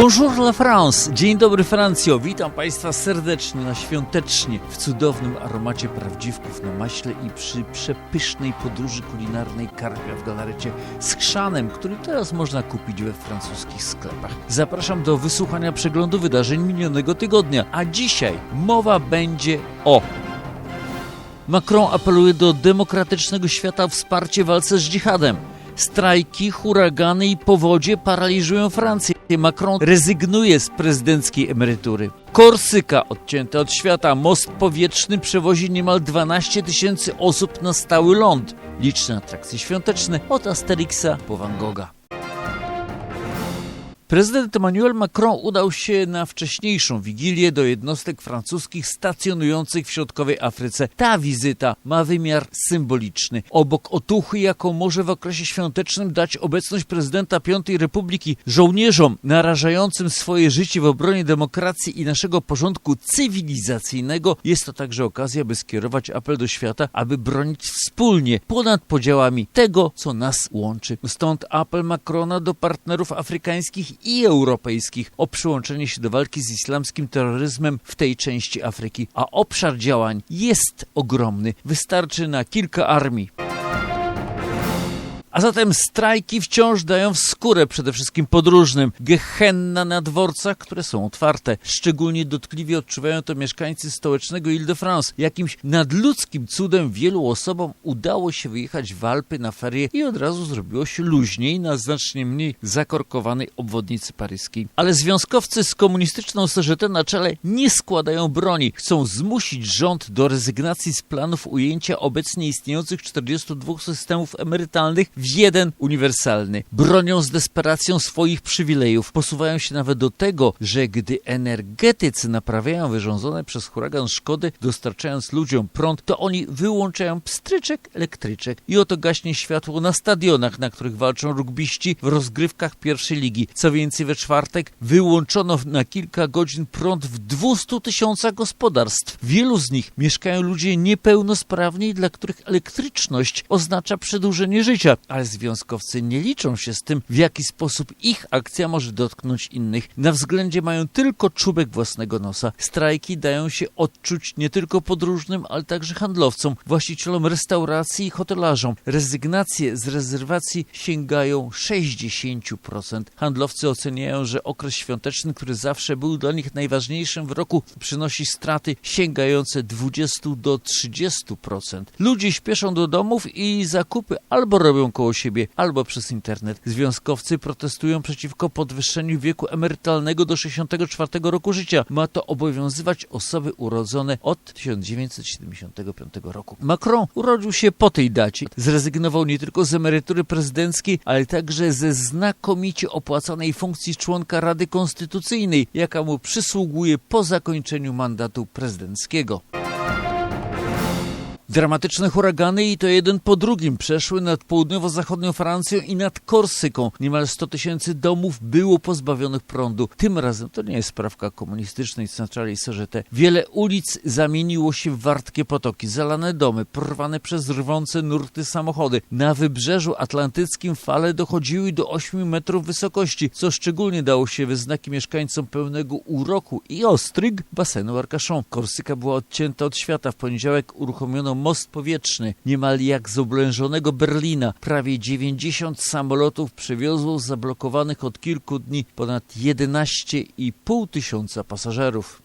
Bonjour la France! Dzień dobry Francjo! Witam Państwa serdecznie na świątecznie w cudownym aromacie prawdziwków na maśle i przy przepysznej podróży kulinarnej karpia w galarecie z chrzanem, który teraz można kupić we francuskich sklepach. Zapraszam do wysłuchania przeglądu wydarzeń minionego tygodnia, a dzisiaj mowa będzie o Macron apeluje do demokratycznego świata o wsparcie walce z dżihadem. Strajki, huragany i powodzie paraliżują Francję. Macron rezygnuje z prezydenckiej emerytury. Korsyka odcięta od świata. Most powietrzny przewozi niemal 12 tysięcy osób na stały ląd. Liczne atrakcje świąteczne od Asterixa po Van Gogha. Prezydent Emmanuel Macron udał się na wcześniejszą wigilię do jednostek francuskich stacjonujących w środkowej Afryce. Ta wizyta ma wymiar symboliczny. Obok otuchy, jaką może w okresie świątecznym dać obecność prezydenta Piątej Republiki żołnierzom narażającym swoje życie w obronie demokracji i naszego porządku cywilizacyjnego, jest to także okazja, by skierować apel do świata, aby bronić wspólnie, ponad podziałami tego, co nas łączy. Stąd apel Macrona do partnerów afrykańskich i europejskich o przyłączenie się do walki z islamskim terroryzmem w tej części Afryki. A obszar działań jest ogromny. Wystarczy na kilka armii. A zatem strajki wciąż dają w skórę przede wszystkim podróżnym. Gehenna na dworcach, które są otwarte. Szczególnie dotkliwie odczuwają to mieszkańcy stołecznego Ile-de-France. Jakimś nadludzkim cudem wielu osobom udało się wyjechać w Alpy na ferie i od razu zrobiło się luźniej na znacznie mniej zakorkowanej obwodnicy paryskiej. Ale związkowcy z komunistyczną CGT na czele nie składają broni. Chcą zmusić rząd do rezygnacji z planów ujęcia obecnie istniejących 42 systemów emerytalnych w jeden uniwersalny. Bronią z desperacją swoich przywilejów. Posuwają się nawet do tego, że gdy energetycy naprawiają wyrządzone przez huragan szkody, dostarczając ludziom prąd, to oni wyłączają pstryczek elektryczek i oto gaśnie światło na stadionach, na których walczą rugbiści w rozgrywkach pierwszej ligi. Co więcej, we czwartek wyłączono na kilka godzin prąd w 200 tysiącach gospodarstw. Wielu z nich mieszkają ludzie niepełnosprawni, dla których elektryczność oznacza przedłużenie życia ale związkowcy nie liczą się z tym, w jaki sposób ich akcja może dotknąć innych. Na względzie mają tylko czubek własnego nosa. Strajki dają się odczuć nie tylko podróżnym, ale także handlowcom, właścicielom restauracji i hotelarzom. Rezygnacje z rezerwacji sięgają 60%. Handlowcy oceniają, że okres świąteczny, który zawsze był dla nich najważniejszym w roku, przynosi straty sięgające 20 do 30%. Ludzie śpieszą do domów i zakupy albo robią koło siebie, albo przez internet. Związkowcy protestują przeciwko podwyższeniu wieku emerytalnego do 64 roku życia. Ma to obowiązywać osoby urodzone od 1975 roku. Macron urodził się po tej dacie. Zrezygnował nie tylko z emerytury prezydenckiej, ale także ze znakomicie opłacanej funkcji członka Rady Konstytucyjnej, jaka mu przysługuje po zakończeniu mandatu prezydenckiego. Dramatyczne huragany i to jeden po drugim przeszły nad południowo-zachodnią Francją i nad Korsyką. Niemal 100 tysięcy domów było pozbawionych prądu. Tym razem to nie jest sprawka komunistycznej centrali CGT. Wiele ulic zamieniło się w wartkie potoki, zalane domy, porwane przez rwące nurty samochody. Na wybrzeżu atlantyckim fale dochodziły do 8 metrów wysokości, co szczególnie dało się we znaki mieszkańcom pełnego uroku i ostryg basenu Arcachon. Korsyka była odcięta od świata. W poniedziałek uruchomiono most powietrzny, niemal jak z oblężonego Berlina. Prawie 90 samolotów przewiozło zablokowanych od kilku dni ponad 11,5 tysiąca pasażerów.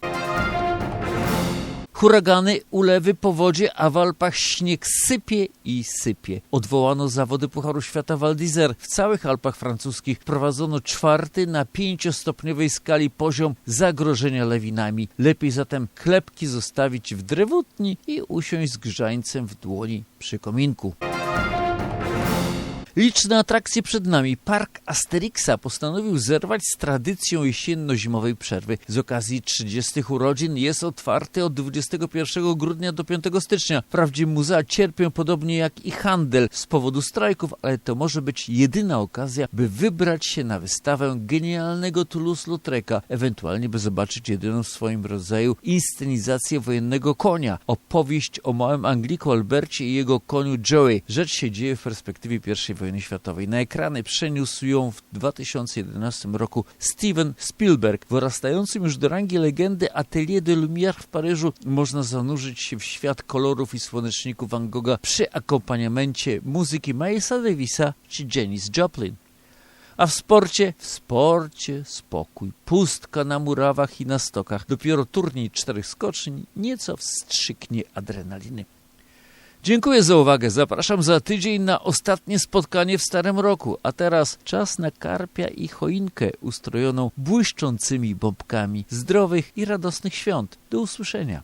Huragany, ulewy, powodzie, a w Alpach śnieg sypie i sypie. Odwołano zawody Pucharu Świata Val. W całych Alpach francuskich prowadzono czwarty na pięciostopniowej skali poziom zagrożenia lawinami. Lepiej zatem klepki zostawić w drewutni i usiąść z grzańcem w dłoni przy kominku. Liczne atrakcje przed nami. Park Asterixa postanowił zerwać z tradycją jesienno-zimowej przerwy. Z okazji 30 urodzin jest otwarty od 21 grudnia do 5 stycznia. Wprawdzie muzea cierpią podobnie jak i handel z powodu strajków, ale to może być jedyna okazja, by wybrać się na wystawę genialnego Toulouse-Lautreka, ewentualnie by zobaczyć jedyną w swoim rodzaju inscenizację wojennego konia. Opowieść o małym Angliku Albercie i jego koniu Joey. Rzecz się dzieje w perspektywie pierwszej wojny wojny światowej. Na ekrany przeniósł ją w 2011 roku Steven Spielberg. W dorastającym już do rangi legendy Atelier de Lumière w Paryżu można zanurzyć się w świat kolorów i słoneczników Van Gogha przy akompaniamencie muzyki Milesa Davisa czy Janis Joplin. A w sporcie? W sporcie spokój, pustka na murawach i na stokach. Dopiero turniej czterech skoczni nieco wstrzyknie adrenaliny. Dziękuję za uwagę. Zapraszam za tydzień na ostatnie spotkanie w Starym Roku. A teraz czas na karpia i choinkę ustrojoną błyszczącymi bombkami zdrowych i radosnych świąt. Do usłyszenia.